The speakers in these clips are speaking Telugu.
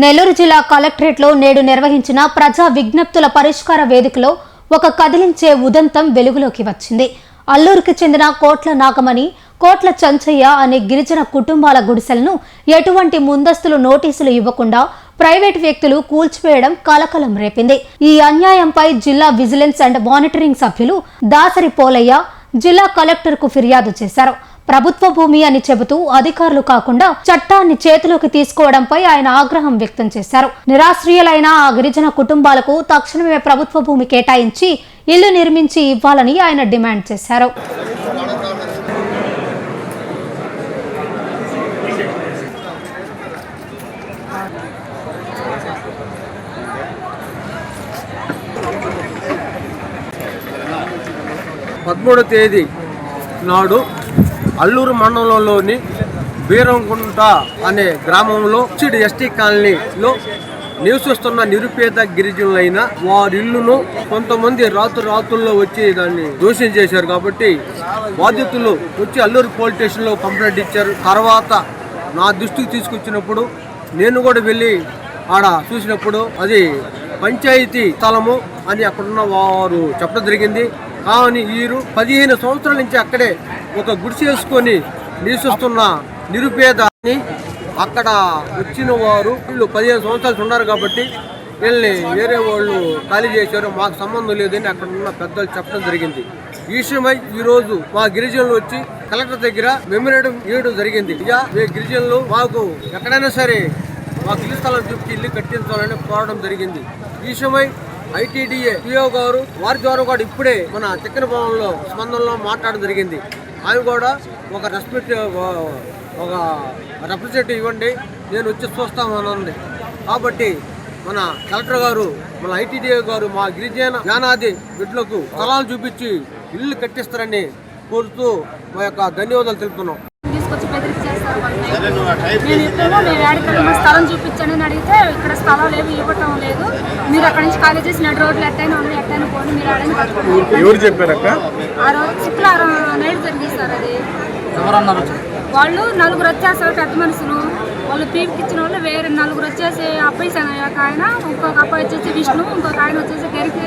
నెల్లూరు జిల్లా కలెక్టరేట్లో నేడు నిర్వహించిన ప్రజా విజ్ఞప్తుల పరిష్కార వేదికలో ఒక కదిలించే ఉదంతం వెలుగులోకి వచ్చింది. అల్లూరుకి చెందిన కోట్ల నాగమణి కోట్ల చంచయ్య అనే గిరిజన కుటుంబాల గుడిసెలను ఎటువంటి ముందస్తులు నోటీసులు ఇవ్వకుండా ప్రైవేట్ వ్యక్తులు కూల్చివేయడం కలకలం రేపింది. ఈ అన్యాయంపై జిల్లా విజిలెన్స్ అండ్ మానిటరింగ్ సభ్యులు దాసరి పోలయ్య జిల్లా కలెక్టర్కు ఫిర్యాదు చేశారు. ప్రభుత్వ భూమి అని చెబుతూ అధికారులు కాకుండా చట్టాన్ని చేతిలోకి తీసుకోవడంపై ఆయన ఆగ్రహం వ్యక్తం చేశారు. నిరాశ్రయులైన ఆ గిరిజన కుటుంబాలకు తక్షణమే ప్రభుత్వ భూమి కేటాయించి ఇల్లు నిర్మించి ఇవ్వాలని ఆయన డిమాండ్ చేశారు. పదమూడో తేదీ నాడు అల్లూరు మండలంలోని బీరంకుంట అనే గ్రామంలో చిడి ఎస్టీ కాలనీలో నివసిస్తున్న నిరుపేద గిరిజనులైన వారి ఇల్లును కొంతమంది రాత్రు రాత్రుల్లో వచ్చి దాన్ని దోషం చేశారు కాబట్టి బాధితులు వచ్చి అల్లూరు పోలీస్ స్టేషన్లో కంప్లైంట్ ఇచ్చారు. తర్వాత నా దృష్టికి తీసుకొచ్చినప్పుడు నేను కూడా వెళ్ళి ఆడ చూసినప్పుడు అది పంచాయతీ స్థలము అని అక్కడున్న వారు చెప్పడం జరిగింది. కానీ వీరు పదిహేను సంవత్సరాల నుంచి అక్కడే ఒక గుడిసి వేసుకొని నివసిస్తున్న నిరుపేదాన్ని అక్కడ వచ్చిన వారు వీళ్ళు పదిహేను సంవత్సరాలు ఉన్నారు కాబట్టి వీళ్ళని వేరే వాళ్ళు ఖాళీ చేశారు మాకు సంబంధం లేదని అక్కడ ఉన్న పెద్దలు చెప్పడం జరిగింది. ఈ విషయమై ఈ రోజు మా గిరిజనులు వచ్చి కలెక్టర్ దగ్గర మెమోరేటం ఇవ్వడం జరిగింది. ఇక మీ గిరిజనులు మాకు ఎక్కడైనా సరే మాకు ఇల్లు స్థలం చూపించి ఇల్లు కట్టించాలని కోరడం జరిగింది. ఈ విషయమై ఐటీడీఏ పిఓ గారు వారి ద్వారా కూడా ఇప్పుడే మన చిక్కన భవన్లో స్పందనలో మాట్లాడడం జరిగింది. ఆయన కూడా ఒక రెస్పెక్ట్ ఒక రిప్రజెంటేటివ్ ఇవ్వండి నేను వచ్చి చూస్తామనుంది కాబట్టి మన కలెక్టర్ గారు మన ఐటీడీఏ గారు మా గిరిజన జ్ఞానాది బిడ్డలకు స్థలాలు చూపించి ఇల్లు కట్టిస్తారని కోరుతూ మా యొక్క ధన్యవాదాలు తెలుపుతున్నాం. నేను ఇప్పుడేమో నేను యాడికల్ మా స్థలం చూపించండి అని అడిగితే ఇక్కడ స్థలాలు ఏమి ఇవ్వటం లేదు. మీరు అక్కడి నుంచి ఖాళీ చేసిన రోడ్లు ఎట్టైనా ఉన్నాయి ఎట్టైనా పోండి మీరు ఆడని ఎవరు చెప్పారక్క ఆ రోజు శుక్రవారం నైట్ జరిగింది సార్ అది. వాళ్ళు నలుగురు వచ్చేసారు పెద్ద మనుషులు. వాళ్ళు పీపుకి ఇచ్చిన వాళ్ళు వేరే నలుగురు వచ్చేసి అబ్బాయి సనయ్య ఒక ఆయన ఇంకొక అబ్బాయి వచ్చేసి విష్ణు ఇంకొక ఆయన వచ్చేసి గరికి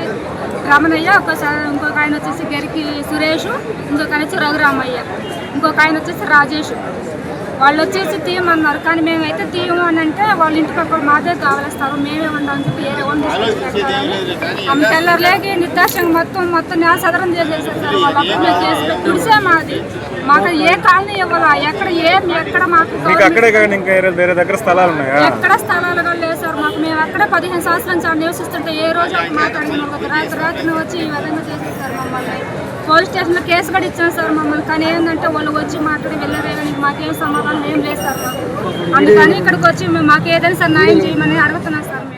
రమణయ్య ఒక ఇంకొక ఆయన వచ్చేసి గరికి సురేష్ ఇంకొక ఆయన వచ్చి రఘురామయ్య ఇంకొక ఆయన వచ్చేసి రాజేష్. వాళ్ళు వచ్చేసి తీయమన్నారు. కానీ మేమైతే తీయము అని అంటే వాళ్ళ ఇంటి పక్కన మాదే కావలేస్తారు మేమే ఉండాలని చెప్పి వేరే వాళ్ళు తీసుకొచ్చి ఆమె తెల్లర్లేకి నిర్దాక్షంగా మొత్తం మొత్తం నేల సదరం చేసేసారు సార్. వాళ్ళు అప్పుడు కేసు పెట్టి తుడిసే మాది. మాకు ఏ కాలనీ ఇవ్వాలా? ఎక్కడ ఏం ఎక్కడ మాకు మీకు అక్కడే కానీ ఇంకా వేరే- వేరే దగ్గర స్థలాలు ఉన్నాయా? ఎక్కడ స్థలాలు కూడా లేవు మాకు మేము అక్కడ పదిహేను సంవత్సరం సార్ నివసిస్తుంటే ఏ రోజు ఒక మాట్లాడిన ఒక రాత్రి వచ్చి ఈ విధంగా చేసేసారు మమ్మల్ని. పోలీస్ స్టేషన్లో కేసు కూడా ఇచ్చాం సార్ మమ్మల్ని. కానీ ఏంటంటే వాళ్ళు వచ్చి మాట్లాడి వెళ్ళరే కానీ మాకేం సమాధానం ఏం లేదు సార్. మాకు అందుకని ఇక్కడికి వచ్చి మేము మాకు ఏదైనా సార్ న్యాయం చేయమని అడుగుతున్నాం సార్ మేము.